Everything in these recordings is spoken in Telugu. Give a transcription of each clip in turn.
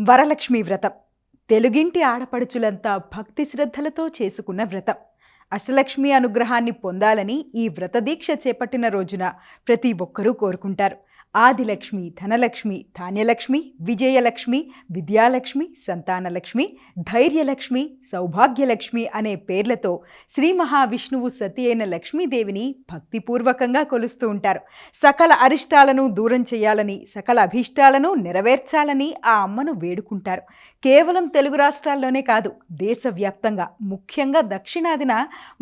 వరలక్ష్మి వ్రతం. తెలుగింటి ఆడపడుచులంతా భక్తి శ్రద్ధలతో చేసుకున్న వ్రతం. అష్టలక్ష్మి అనుగ్రహాన్ని పొందాలని ఈ వ్రతదీక్ష చేపట్టిన రోజున ప్రతి ఒక్కరూ కోరుకుంటారు. ఆదిలక్ష్మి ధనలక్ష్మి ధాన్యలక్ష్మి విజయలక్ష్మి విద్యాలక్ష్మి సంతానలక్ష్మి ధైర్యలక్ష్మి సౌభాగ్యలక్ష్మి అనే పేర్లతో శ్రీ మహావిష్ణువు సతి అయిన లక్ష్మీదేవిని భక్తిపూర్వకంగా కొలుస్తూ ఉంటారు. సకల అరిష్టాలను దూరం చేయాలని సకల అభీష్టాలను నెరవేర్చాలని ఆ అమ్మను వేడుకుంటారు. కేవలం తెలుగు రాష్ట్రాల్లోనే కాదు దేశవ్యాప్తంగా ముఖ్యంగా దక్షిణాదిన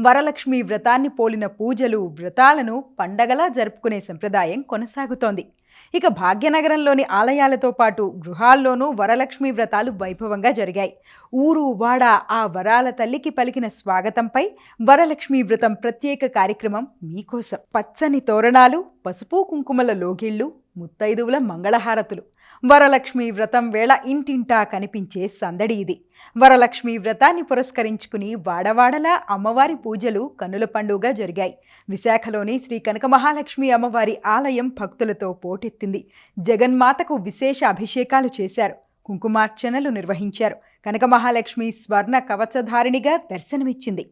వరలక్ష్మి వ్రతాన్ని పోలిన పూజలు వ్రతాలను పండగలా జరుపుకునే సంప్రదాయం కొనసాగుతోంది. ఇక భాగ్యనగరంలోని ఆలయాలతో పాటు గృహాల్లోనూ వరలక్ష్మి వ్రతాలు వైభవంగా జరిగాయి. ఊరు వాడ ఆ వరాల తల్లికి పలికిన స్వాగతంపై వరలక్ష్మి వ్రతం ప్రత్యేక కార్యక్రమం మీకోసం. పచ్చని తోరణాలు పసుపు కుంకుమల లోగిళ్ళు ముత్తైదువుల మంగళహారతులు. వరలక్ష్మి వ్రతం వేళ ఇంటింటా కనిపించే సందడి ఇది. వరలక్ష్మి వ్రతాన్ని పురస్కరించుకుని వాడవాడలా అమ్మవారి పూజలు కన్నుల పండుగ జరిగాయి. విశాఖలోని శ్రీ కనక మహాలక్ష్మి అమ్మవారి ఆలయం భక్తులతో పోటెత్తింది. జగన్మాతకు విశేష అభిషేకాలు చేశారు. కుంకుమార్చనలు నిర్వహించారు. కనక మహాలక్ష్మి స్వర్ణ కవచధారిణిగా దర్శనమిచ్చింది.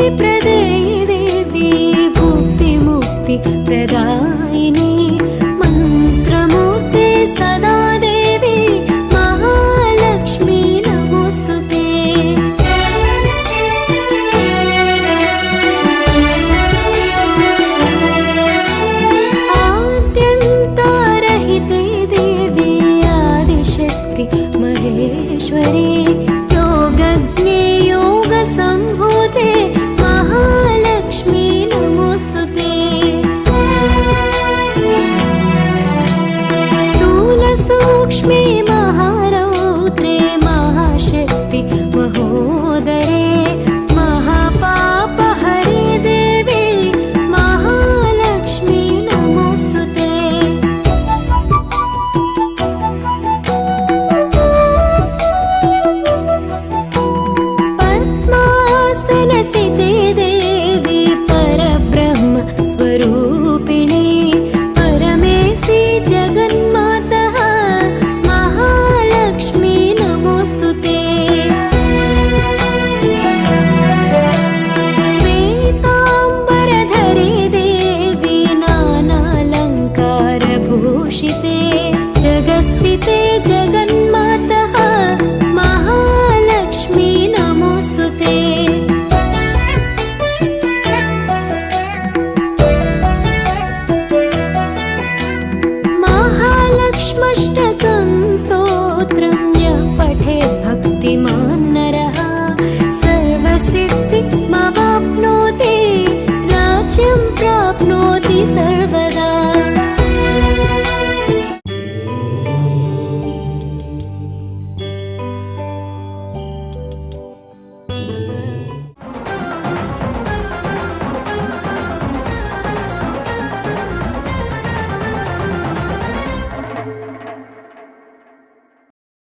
ముక్తి ప్రదేదేది భుక్తి ముక్తి ప్రదాయిని. మంత్రమూర్తి సదాదేవి మహాలక్ష్మి నమోస్తుతే. ఆద్యంతారహితే దేవి ఆదిశక్తి మహేశ్వరి యోగజ్ఞే स्तोत्रम्